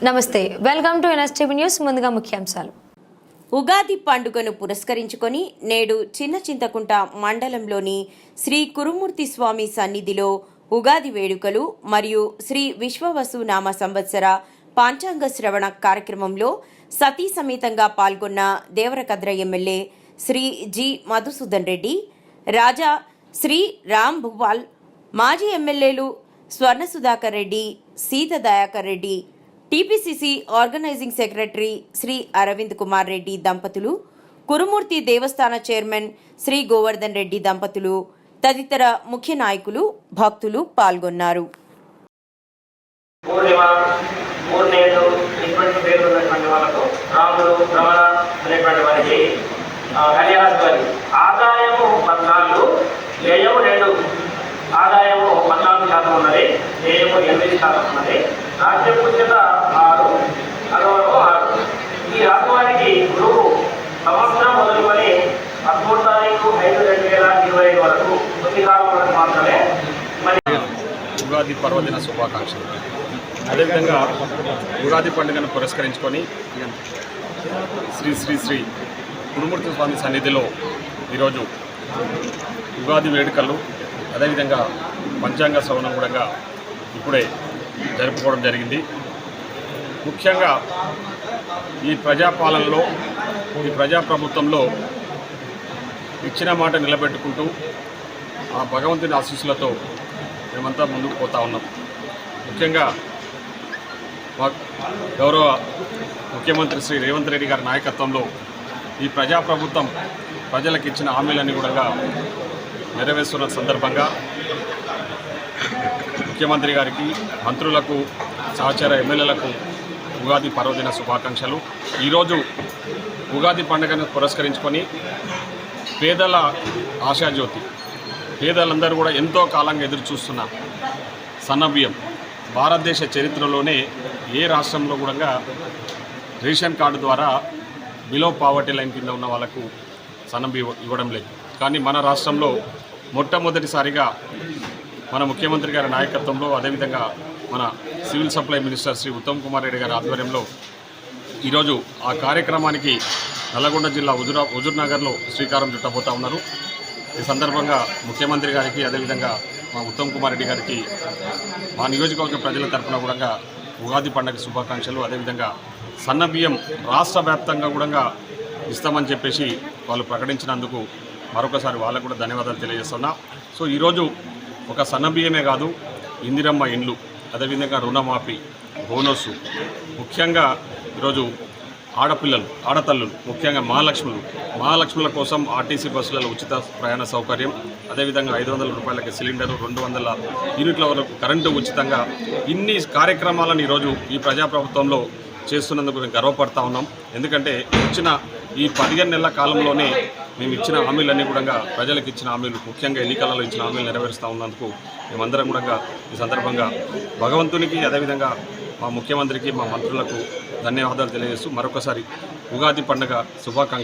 నమస్తే welcome to NSTV news ముందుగా ముఖ్యాంశాలు. ఉగాది పండుగను పురస్కరించుకొని నేడు చిన్న చింతకుంట మండలంలోని శ్రీ కురుమూర్తి స్వామి సన్నిధిలో ఉగాది వేడుకలు మరియు శ్రీ విశ్వవసు నామ సంవత్సర పాంచాంగ శ్రవణ కార్యక్రమంలో సతీ సమేతంగా పాల్గొన్న దేవరకద్ర ఎమ్మెల్యే శ్రీ జి మధుసూదన్ రెడ్డి రాజా శ్రీ రామ్ భువాల్ మాజీ ఎమ్మెల్యేలు Swarna Sudhakar Reddy Sita Dayakar Reddy TPCC organising secretary Shri Arvind Kumar Reddy దంపతులు కురుమూర్తి దేవస్థాన చైర్మన్ శ్రీ గోవర్ధన్ రెడ్డి దంపతులు తదితర ముఖ్య నాయకులు భక్తులు పాల్గొన్నారు. ఆదాయము పద్నాలుగు వ్యయము రెండు. ఆదాయము పద్నాలుగు శాతం ఉన్నది వ్యయము ఎనిమిది శాతం సంవత్సరం మొదలుకొని పదమూడు తారీఖు ఐదు రెండు వేల ఇరవై ఐదు వరకు కొద్ది కాలం వరకు మాత్రమే ఉగాది పర్వదిన శుభాకాంక్షలు. అదేవిధంగా ఉగాది పండుగను పురస్కరించుకొని శ్రీ శ్రీ శ్రీ గురుమూర్తి స్వామి సన్నిధిలో ఈరోజు ఉగాది వేడుకలు అదేవిధంగా పంచాంగ శ్రవణం కూడా ఇప్పుడే జరుపుకోవడం జరిగింది. ముఖ్యంగా ఈ ప్రజాపాలనలో ఈ ప్రజాప్రభుత్వంలో ఇచ్చిన మాట నిలబెట్టుకుంటూ ఆ భగవంతుని ఆశీస్సులతో మేమంతా ముందుకు పోతా ఉన్నాం. ముఖ్యంగా మా గౌరవ ముఖ్యమంత్రి శ్రీ రేవంత్ రెడ్డి గారి నాయకత్వంలో ఈ ప్రజాప్రభుత్వం ప్రజలకు ఇచ్చిన హామీలన్నీ కూడా నెరవేరుస్తున్న సందర్భంగా ముఖ్యమంత్రి గారికి మంత్రులకు సహచర ఎమ్మెల్యేలకు ఉగాది పర్వదిన శుభాకాంక్షలు. ఈరోజు ఉగాది పండుగను పురస్కరించుకొని పేదల ఆశాజ్యోతి పేదలందరూ కూడా ఎంతో కాలంగా ఎదురు చూస్తున్న సన్నబియ్యం భారతదేశ చరిత్రలోనే ఏ రాష్ట్రంలో కూడా రేషన్ కార్డు ద్వారా బిలో పావర్టీ లైన్ కింద ఉన్న వాళ్ళకు సన్నబియ్యం ఇవ్వడం లేదు. కానీ మన రాష్ట్రంలో మొట్టమొదటిసారిగా మన ముఖ్యమంత్రి గారి నాయకత్వంలో అదేవిధంగా మన civil supply minister Shri Uttam Kumar Reddy గారి ఆధ్వర్యంలో ఈరోజు ఆ కార్యక్రమానికి నల్లగొండ జిల్లా హుజురా హుజూర్ నగర్లో శ్రీకారం చుట్టబోతా ఉన్నారు. ఈ సందర్భంగా ముఖ్యమంత్రి గారికి అదేవిధంగా మా ఉత్తమ్ కుమార్ రెడ్డి గారికి మా నియోజకవర్గ ప్రజల తరఫున కూడా ఉగాది పండుగ శుభాకాంక్షలు అదేవిధంగా సన్న బియ్యం రాష్ట్ర వ్యాప్తంగా కూడా ఇస్తామని చెప్పేసి వాళ్ళు ప్రకటించినందుకు మరొకసారి వాళ్ళకు కూడా ధన్యవాదాలు తెలియజేస్తున్నా. సో ఈరోజు ఒక సన్న బియ్యమే కాదు ఇందిరమ్మ ఇండ్లు. అదేవిధంగా రుణమాఫీ బోనస్ ముఖ్యంగా ఈరోజు ఆడపిల్లలు ఆడతల్లులు ముఖ్యంగా మహాలక్ష్ములు. మహాలక్ష్ముల కోసం ఆర్టీసీ బస్సులలో ఉచిత ప్రయాణ సౌకర్యం. అదేవిధంగా ఐదు వందల రూపాయలకి సిలిండరు రెండు వందల యూనిట్ల వరకు కరెంటు ఉచితంగా. ఇన్ని కార్యక్రమాలను ఈరోజు ఈ ప్రజాప్రభుత్వంలో చేస్తున్నందుకు మేము గర్వపడతా ఉన్నాం. ఎందుకంటే ఇచ్చిన ఈ పదిహేను నెలల కాలంలోనే మేము ఇచ్చిన హామీలన్నీ కూడా ప్రజలకు ఇచ్చిన హామీలు ముఖ్యంగా ఎన్నికలలో ఇచ్చిన హామీలు నెరవేరుస్తూ ఉన్నందుకు మేమందరం కూడా ఈ సందర్భంగా భగవంతునికి అదేవిధంగా మా ముఖ్యమంత్రికి మా మంత్రులకు ధన్యవాదాలు తెలియజేస్తూ మరొకసారి ఉగాది పండుగ శుభాకాంక్ష